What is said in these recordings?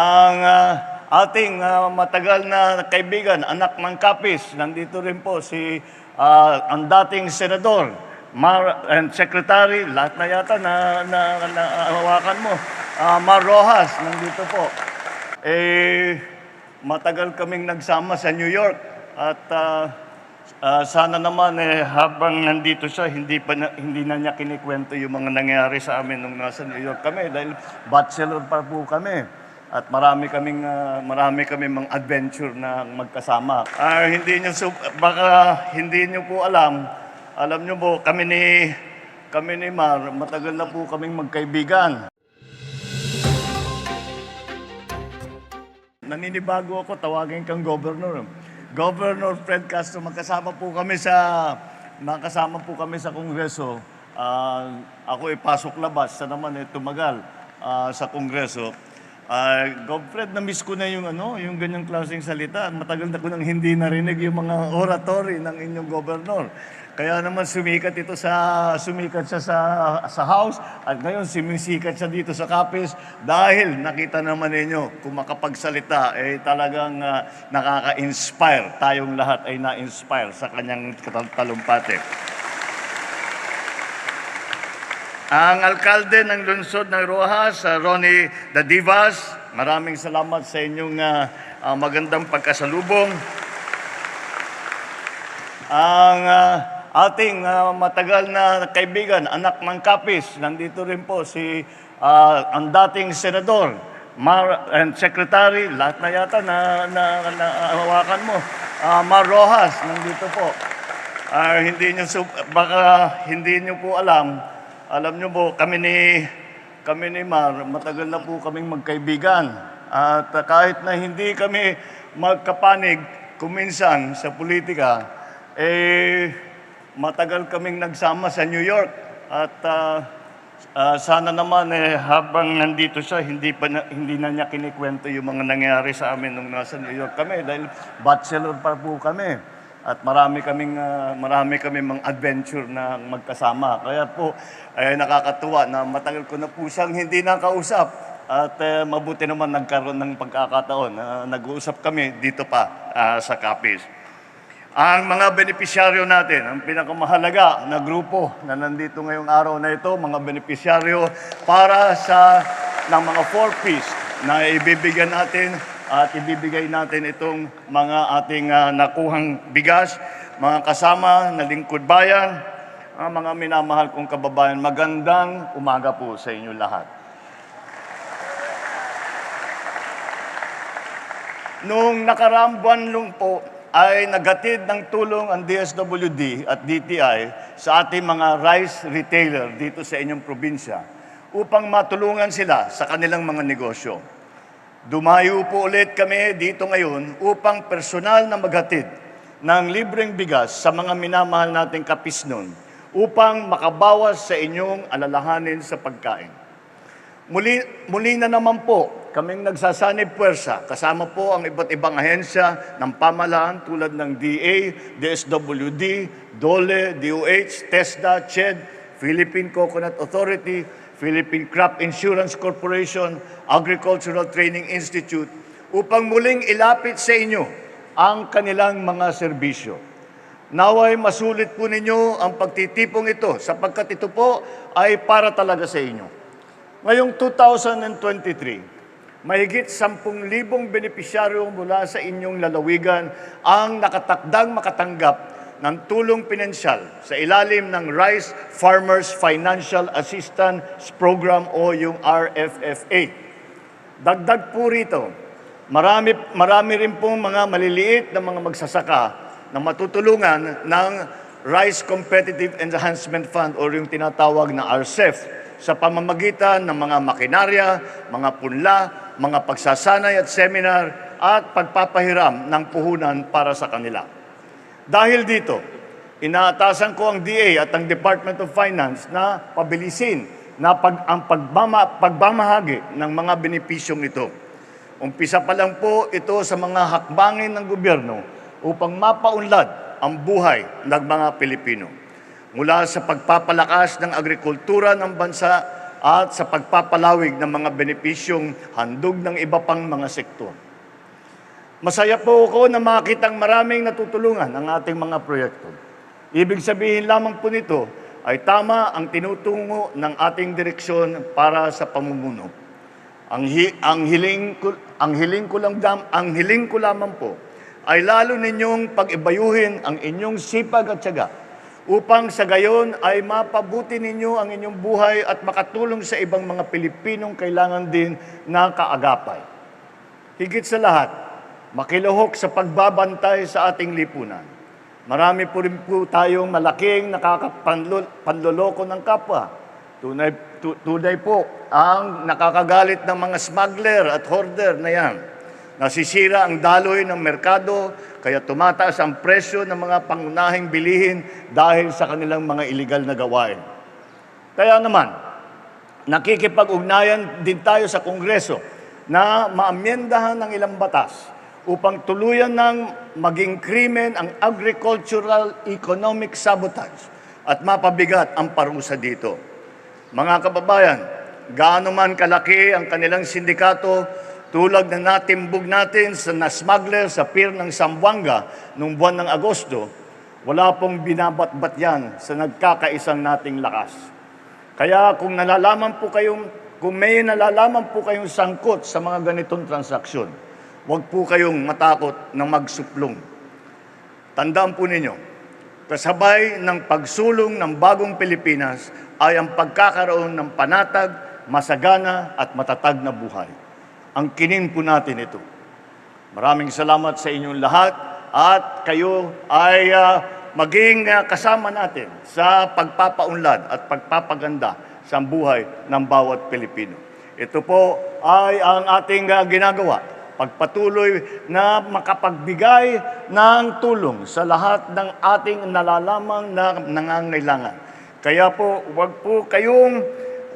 Ang ah, ating ah, matagal na kaibigan, anak ng Kapis, nandito rin po si ah, ang dating senador, Mar, and secretary, lahat na yata na, na, na hawakan mo. Ah, Mar Rojas, nandito po. Eh, matagal kaming nagsama sa New York at ah, ah, sana naman eh, habang nandito siya, hindi, pa na, hindi na niya kinikwento yung mga nangyari sa amin nung nasa New York kami dahil bachelor pa po kami. At marami kaming ah, marami kaming mga adventure na magkasama. Ah, hindi niyo baka hindi niyo po alam. Alam niyo po kami ni kami ni Mar, matagal na po kaming magkaibigan. Naninibago ako, tawagin kang governor. Governor Fred Castro, magkasama po kami sa makasama po kami sa Kongreso. Ah, ako ipasok labas, sa naman eh, tumagal ah, sa Kongreso. Ah, Gov Fred, na-miss ko na yung ano, yung ganyang klaseng salita. Matagal na ko nang hindi narinig yung mga oratory ng inyong governor. Kaya naman sumikat ito sa sumikat siya sa sa house at ngayon sumisikat siya dito sa Capiz dahil nakita naman ninyo kung makapagsalita eh talagang ah, nakaka-inspire. Tayong lahat ay na-inspire sa kanyang talumpati. Ang alkalde ng lungsod ng Rojas, uh, Ronnie Dadivas, maraming salamat sa inyong ah, ah, magandang pagkasalubong. Ang ah, ating ah, matagal na kaibigan, anak ng Kapis, nandito rin po si ah, ang dating senador, Mar, and secretary, lahat na yata na, na, na hawakan mo. Ah, Mar Rojas, nandito po. Ah, hindi sub- baka hindi niyo po alam. Alam niyo po kami ni kami ni Mar, matagal na po kaming magkaibigan. At ah, kahit na hindi kami magkapanig kuminsan sa politika, eh matagal kaming nagsama sa New York. At ah, ah, sana naman eh habang nandito siya, hindi pa na, hindi na niya kinikwento yung mga nangyari sa amin nung nasa New York kami dahil bachelor pa po kami. At marami kaming ah, marami kaming mga adventure na magkasama. Kaya po ay nakakatuwa na matagal ko na po siyang hindi nakausap. At eh, mabuti naman nagkaroon ng pagkakataon na nag-uusap kami dito pa ah, sa Capiz. Ang mga benepisyaryo natin, ang pinakamahalaga na grupo na nandito ngayong araw na ito, mga benepisyaryo para sa ng mga four-piece na ibibigyan natin at ibibigay natin itong mga ating ah, nakuhang bigas, mga kasama na lingkod bayan, ang mga minamahal kong kababayan, magandang umaga po sa inyo lahat. Noong nakaraang buwan lang po ay naghatid ng tulong ang DSWD at DTI sa ating mga rice retailer dito sa inyong probinsya upang matulungan sila sa kanilang mga negosyo. Dumayo po ulit kami dito ngayon upang personal na maghatid ng libreng bigas sa mga minamahal nating kapisnon upang makabawas sa inyong alalahanin sa pagkain. Muli, muli na naman po kaming nagsasanib puwersa kasama po ang iba't ibang ahensya ng pamahalaan tulad ng DA, DSWD, DOLE, DOH, TESDA, CHED, Philippine Coconut Authority, Philippine Crop Insurance Corporation, Agricultural Training Institute upang muling ilapit sa inyo ang kanilang mga serbisyo. Naway masulit po ninyo ang pagtitipong ito sapagkat ito po ay para talaga sa inyo. Ngayong 2023, mahigit 10,000 benepisyaryo mula sa inyong lalawigan ang nakatakdang makatanggap ng tulong pinansyal sa ilalim ng Rice Farmers Financial Assistance Program o yung RFFA. Dagdag po rito, marami, marami rin pong mga maliliit na mga magsasaka na matutulungan ng Rice Competitive Enhancement Fund o yung tinatawag na RCEF sa pamamagitan ng mga makinarya, mga punla, mga pagsasanay at seminar at pagpapahiram ng puhunan para sa kanila. Dahil dito, inaatasan ko ang DA at ang Department of Finance na pabilisin na pag, ang pagbama, pagmamahagi ng mga benepisyong ito. Umpisa pa lang po ito sa mga hakbangin ng gobyerno upang mapaunlad ang buhay ng mga Pilipino. Mula sa pagpapalakas ng agrikultura ng bansa at sa pagpapalawig ng mga benepisyong handog ng iba pang mga sektor. Masaya po ako na makitang maraming natutulungan ang ating mga proyekto. Ibig sabihin lamang po nito ay tama ang tinutungo ng ating direksyon para sa pamumuno. Ang, hi- ang hiling ko ang hiling ko lang dam, ang hiling ko lamang po ay lalo ninyong pag-ibayuhin ang inyong sipag at tiyaga upang sa gayon ay mapabuti ninyo ang inyong buhay at makatulong sa ibang mga Pilipinong kailangan din na kaagapay. Higit sa lahat, makiluhok sa pagbabantay sa ating lipunan. Marami po rin po tayong malaking nakakapanloloko ng kapwa. Tunay, tu- tunay po ang nakakagalit ng mga smuggler at hoarder na yan. Nasisira ang daloy ng merkado, kaya tumataas ang presyo ng mga pangunahing bilihin dahil sa kanilang mga iligal na gawain. Kaya naman, nakikipag-ugnayan din tayo sa Kongreso na maamyendahan ng ilang batas upang tuluyan ng maging krimen ang agricultural economic sabotage at mapabigat ang parusa dito. Mga kababayan, gaano man kalaki ang kanilang sindikato, tulad na natimbog natin sa na smuggler sa pier ng Zamboanga noong buwan ng Agosto, wala pong binabatbat yan sa nagkakaisang nating lakas. Kaya kung nalalaman po kayong, kung may nalalaman po kayong sangkot sa mga ganitong transaksyon, huwag po kayong matakot na magsuplong. Tandaan po ninyo, kasabay ng pagsulong ng bagong Pilipinas ay ang pagkakaroon ng panatag, masagana at matatag na buhay. Ang kinin po natin ito. Maraming salamat sa inyong lahat at kayo ay ah, maging ah, kasama natin sa pagpapaunlad at pagpapaganda sa buhay ng bawat Pilipino. Ito po ay ang ating ah, ginagawa pagpatuloy na makapagbigay ng tulong sa lahat ng ating nalalamang na nangangailangan. Kaya po, wag po kayong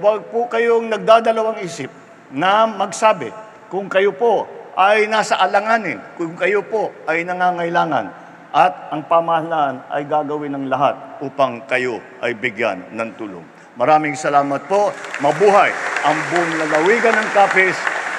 wag po kayong nagdadalawang isip na magsabi kung kayo po ay nasa alanganin, kung kayo po ay nangangailangan at ang pamahalaan ay gagawin ng lahat upang kayo ay bigyan ng tulong. Maraming salamat po. Mabuhay ang buong lalawigan ng Kapis.